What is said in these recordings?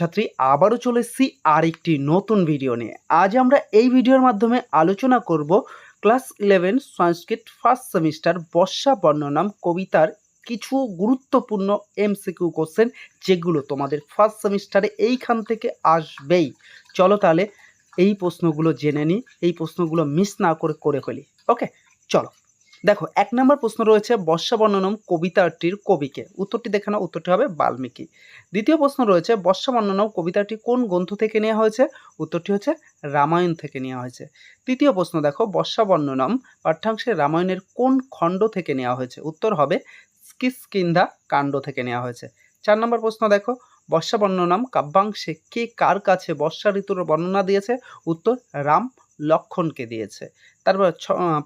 ছাত্রছাত্রী আবারও চলে এসেছি আরেকটি নতুন ভিডিও নিয়ে। আজ আমরা এই ভিডিওর মাধ্যমে আলোচনা করব class eleven Sanskrit first semester Varsha Varnanam কবিতার কিছু গুরুত্বপূর্ণ এমসিকিউ কোশ্চেন যেগুলো তোমাদের ফার্স্ট সেমিস্টারে এইখান থেকে আসবেই। চলো তাহলে এই প্রশ্নগুলো জেনে নিই, এই প্রশ্নগুলো মিস না করে করে ফেলি। ওকে চলো। দেখো, এক নম্বর প্রশ্ন রয়েছে বর্ষা বর্ণনম কবিতাটির কবিকে। উত্তরটি দেখে নাও উত্তরটি হবে বাল্মীকি। দ্বিতীয় প্রশ্ন রয়েছে বর্ষা বর্ণনম কবিতাটি কোন গ্রন্থ থেকে নেওয়া হয়েছে? উত্তরটি হচ্ছে রামায়ণ থেকে নেওয়া হয়েছে। তৃতীয় প্রশ্ন দেখো, বর্ষা বর্ণনম পাঠ্যাংশে রামায়ণের কোন খণ্ড থেকে নেওয়া হয়েছে? উত্তর হবে কিষ্কিন্ধা কাণ্ড থেকে নেওয়া হয়েছে। চার নম্বর প্রশ্ন দেখো, বর্ষা বর্ণনাম কাব্যাংশে কে কার কাছে বর্ষা ঋতুর বর্ণনা দিয়েছে? উত্তর রাম লক্ষণকে দিয়েছে। তারপর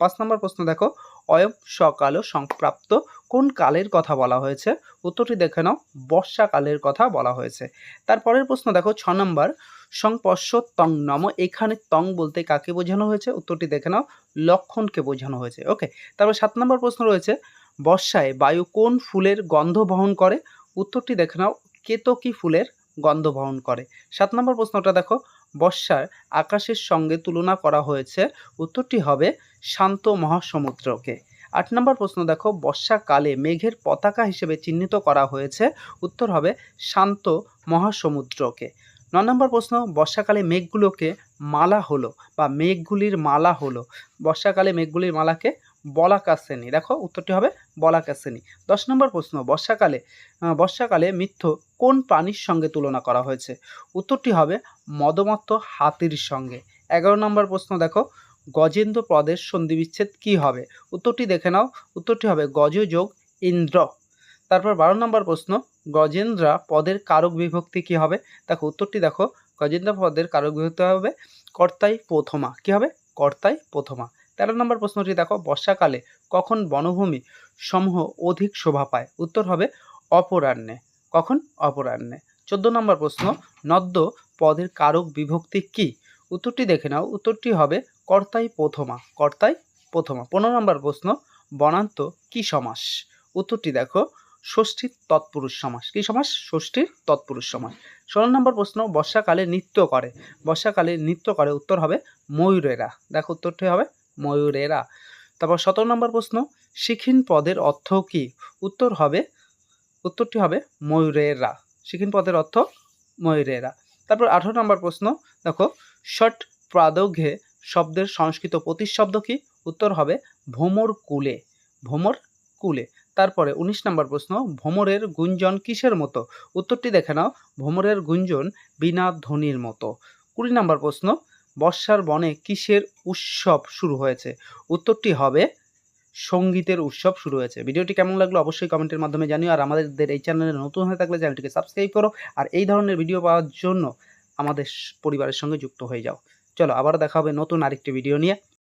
পাঁচ নম্বর প্রশ্ন দেখো। অয়ম সকাল সংপ্রাপ্ত কোন কালের কথা বলা হয়েছে? উত্তরটি দেখে নাও। বর্ষাকালের কথা বলা হয়েছে। তারপরের প্রশ্ন দেখো, ছ নম্বর। সংপর্শ তং নম, এখানে তং বলতে কাকে বোঝানো হয়েছে? উত্তরটি দেখে নাও। লক্ষণকে বোঝানো হয়েছে। ওকে, তারপর সাত নম্বর প্রশ্ন রয়েছে, বর্ষায় বায়ু কোন ফুলের গন্ধ বহন করে? উত্তরটি দেখে নাও, কেতকী ফুলের গন্ধ বহন করে। সাত নম্বর প্রশ্নটা দেখো, বর্ষার আকাশের সঙ্গে তুলনা করা হয়েছে, উত্তরটি হবে শান্ত মহাসমুদ্রকে। আট নম্বর প্রশ্ন দেখো, বর্ষাকালে মেঘের পতাকা হিসেবে চিহ্নিত করা হয়েছে, উত্তর হবে শান্ত মহাসমুদ্রকে। ন নম্বর প্রশ্ন, বর্ষাকালে মেঘগুলোকে মালা হলো বা মেঘগুলির মালা হলো? বর্ষাকালে মেঘগুলির মালাকে বলাকা শ্রেণি দেখো, উত্তরটি হবে বলাকা শ্রেণি দশ নম্বর প্রশ্ন, বর্ষাকালে বর্ষাকালে মিথ্য কোন প্রাণীর সঙ্গে তুলনা করা হয়েছে? উত্তরটি হবে মদমত্ত হাতির সঙ্গে। এগারো নম্বর প্রশ্ন দেখো, গজেন্দ্র পদের সন্ধিবিচ্ছেদ কি হবে? উত্তরটি দেখে নাও। উত্তরটি হবে গজ যোগ ইন্দ্র। তারপর বারো নম্বর প্রশ্ন, গজেন্দ্রা পদের কারক বিভক্তি কি হবে? দেখো, উত্তরটি দেখো, গজেন্দ্র পদের কারক বিভক্তি হবে কর্তাই প্রথমা। কি হবে? কর্তাই প্রথমা। তেরো নম্বর প্রশ্নটি দেখো, বর্ষাকালে কখন বনভূমি সমূহ অধিক শোভা পায়? উত্তর হবে অপরাহ্নে। কখন? অপরাহ্নে। চোদ্দ নম্বর প্রশ্ন, নদ্য পদের কারক বিভক্তি কি? উত্তরটি দেখে নাও। উত্তরটি হবে কর্তাই প্রথমা। কর্তাই প্রথমা। পনেরো নম্বর প্রশ্ন, বনান্ত কি সমাস? উত্তরটি দেখো, ষষ্ঠীর তৎপুরুষ সমাস। কি সমাস? ষষ্ঠীর তৎপুরুষ সমাস। ষোলো নম্বর প্রশ্ন, বর্ষাকালে নৃত্য করে। বর্ষাকালে নৃত্য করে, উত্তর হবে ময়ূরেরা। দেখো, উত্তরটি হবে ময়ূরেরা। তারপর সতেরো নম্বর প্রশ্ন, শিখিন পদের অর্থ কি? উত্তর হবে, উত্তরটি হবে ময়ূরেরা। শিখিন পদের অর্থ ময়ূরেরা। তারপর আঠারো নম্বর প্রশ্ন, দেখো, ষট প্রাদঘে শব্দের সংস্কৃত প্রতিশব্দ কি? উত্তর হবে ভ্রমর কুলে ভ্রমর কুলে। তারপরে উনিশ নম্বর প্রশ্ন ভ্রমরের গুঞ্জন কিসের মতো? উত্তরটি দেখে নাও ভ্রমরের গুঞ্জন বিনা ধ্বনির মতো। কুড়ি নম্বর প্রশ্ন বর্ষার বনে কিসের উৎসব শুরু হয়েছে? উত্তরটি হবে, সঙ্গীতের উৎসব শুরু হয়েছে। ভিডিওটি কেমন লাগল অবশ্যই কমেন্টের মাধ্যমে জানিও। আর আমাদের এই চ্যানেলে নতুন হয়ে থাকলে চ্যানেলটিকে সাবস্ক্রাইব করো। আর এই ধরনের ভিডিও পাওয়ার জন্য আমাদের পরিবারের সঙ্গে যুক্ত হয়ে যাও। চলো আবার দেখা হবে নতুন আরেকটি ভিডিও নিয়ে।